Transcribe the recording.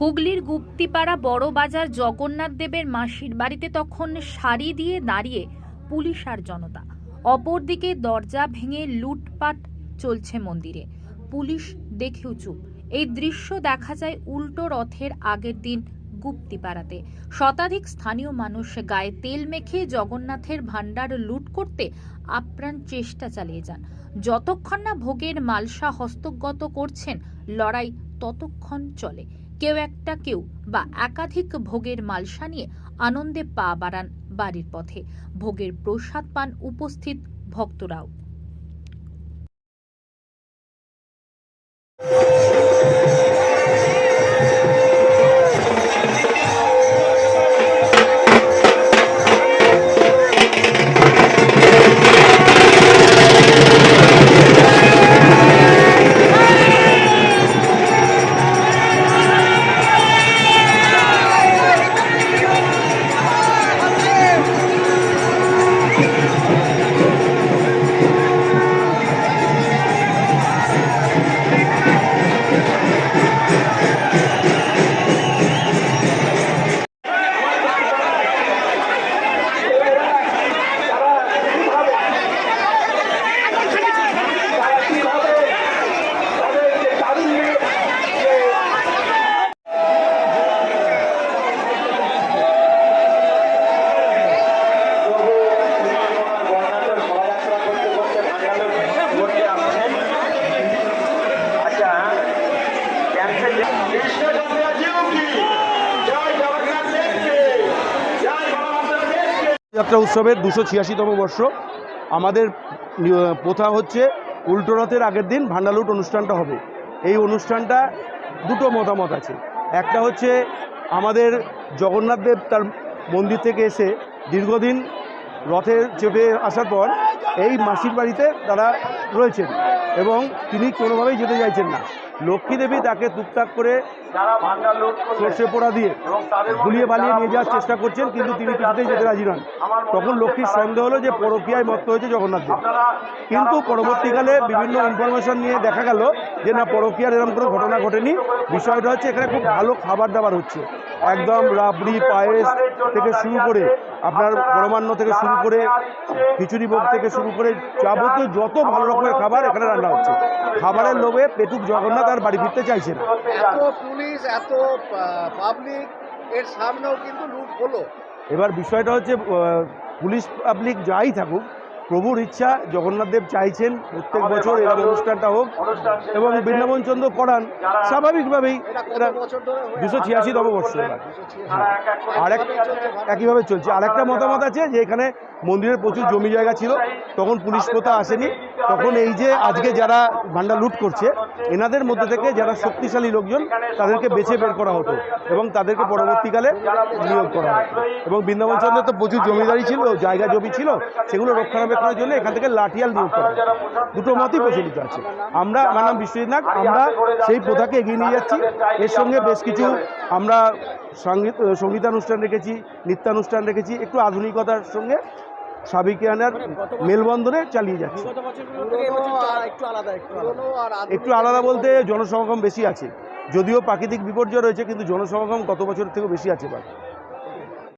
হুগলির গুপ্তিপাড়া বড় বাজার জগন্নাথ দেবের মাসির বাড়িতে তখন সারি দিয়ে দাঁড়িয়ে পুলিশ আর জনতা। অপরদিকে দরজা ভেঙে লুটপাট চলছে মন্দিরে। পুলিশ দেখেও চুপ। এই দৃশ্য দেখা যায় উল্টো রথের আগের দিন গুপ্তিপাড়াতে। শতাধিক স্থানীয় মানুষ গায়ে তেল মেখে জগন্নাথের ভাণ্ডার লুট করতে আপ্রাণ চেষ্টা চালিয়ে যান। যতক্ষণ না ভোগের মালসা হস্তগত করছেন, লড়াই ততক্ষণ চলে। কেউ একটা কেউ বা একাধিক ভোগের মালসা নিয়ে আনন্দে পা বাড়ান বাড়ির পথে। ভোগের প্রসাদ পান উপস্থিত ভক্তরাও। যাত্রা উৎসবের দুশো ছিয়াশিতম বর্ষ। আমাদের প্রথা হচ্ছে উল্টো রথের আগের দিন ভান্ডালুট অনুষ্ঠানটা হবে। এই অনুষ্ঠানটা দুটো মতামত আছে। একটা হচ্ছে আমাদের জগন্নাথ দেব তার মন্দির থেকে এসে দীর্ঘদিন রথে চেপে আসার পর এই মাসির বাড়িতে তারা রয়েছেন এবং তিনি কোনোভাবেই যেতে চাইছেন না। লক্ষ্মী দেবী তাকে টুকটাক করে সর্ষে পোড়া দিয়ে গুলিয়ে বালিয়ে নিয়ে যাওয়ার চেষ্টা করছেন কিন্তু তিনি কিছুতেই যেতে রাজি নন। তখন লক্ষ্মীর সন্দেহ হলো যে পরকীয়ায় মত্ত হয়েছে জগন্নাথ দেব কিন্তু পরবর্তীকালে বিভিন্ন ইনফরমেশন নিয়ে দেখা গেল যে না পরকীয়ার এরকম কোনো ঘটনা ঘটেনি। বিষয়টা হচ্ছে এখানে খুব ভালো খাবার দাবার হচ্ছে। একদম রাবড়ি পায়েস থেকে শুরু করে আপনার পরমান্ন থেকে শুরু করে খিচুড়ি ভোগ থেকে শুরু করে যাবতীয় যত ভালো রকমের খাবার এখানে রান্না হচ্ছে। খাবারের লোভে পেটুক জগন্নাথ আর বাড়ি ফিরতে চাইছে না। পুলিশ, এত পাবলিক এর সামনেও কিন্তু লুট হলো। এবার বিষয়টা হচ্ছে পুলিশ পাবলিক যাই থাকুক প্রভুর ইচ্ছা জগন্নাথ দেব চাইছেন প্রত্যেক বছর এরকম অনুষ্ঠানটা হোক এবং বৃন্দাবন চন্দ্র করান স্বাভাবিকভাবেই বছর হয়ে দুশো? ছিয়াশিতম এক করে আর এক একইভাবে চলছে। আর একটা মতামত আছে যে এখানে মন্দিরের প্রচুর জমি জায়গা ছিল। তখন পুলিশ প্রথা আসেনি। তখন এই যে আজকে যারা ভান্ডার লুট করছে এনাদের মধ্যে থেকে যারা শক্তিশালী লোকজন তাদেরকে বেছে বের করা হতো এবং তাদেরকে পরবর্তীকালে নিয়োগ করা হতো। এবং বৃন্দাবন চন্দ্রের তো প্রচুর জমিদারি ছিল জায়গা জমি ছিল সেগুলো রক্ষণাবেক্ষণের জন্য এখান থেকে লাঠিয়াল নিয়োগ করা দুটো মতই প্রচলিত আছে। আমরা আমার নাম বিশ্বজিৎ নাগ। আমরা সেই প্রথাকে এগিয়ে নিয়ে যাচ্ছি। এর সঙ্গে বেশ কিছু আমরা সংগীত সঙ্গীতানুষ্ঠান রেখেছি নৃত্যানুষ্ঠান রেখেছি। একটু আধুনিকতার সঙ্গে সাবিকে আনার মেলবন্ধনে চালিয়ে যাচ্ছি। একটু আলাদা বলতে জনসমাগম বেশি আছে। যদিও প্রাকৃতিক বিপর্যয় রয়েছে কিন্তু জনসমাগম গত বছরের থেকেও বেশি আছে এবার।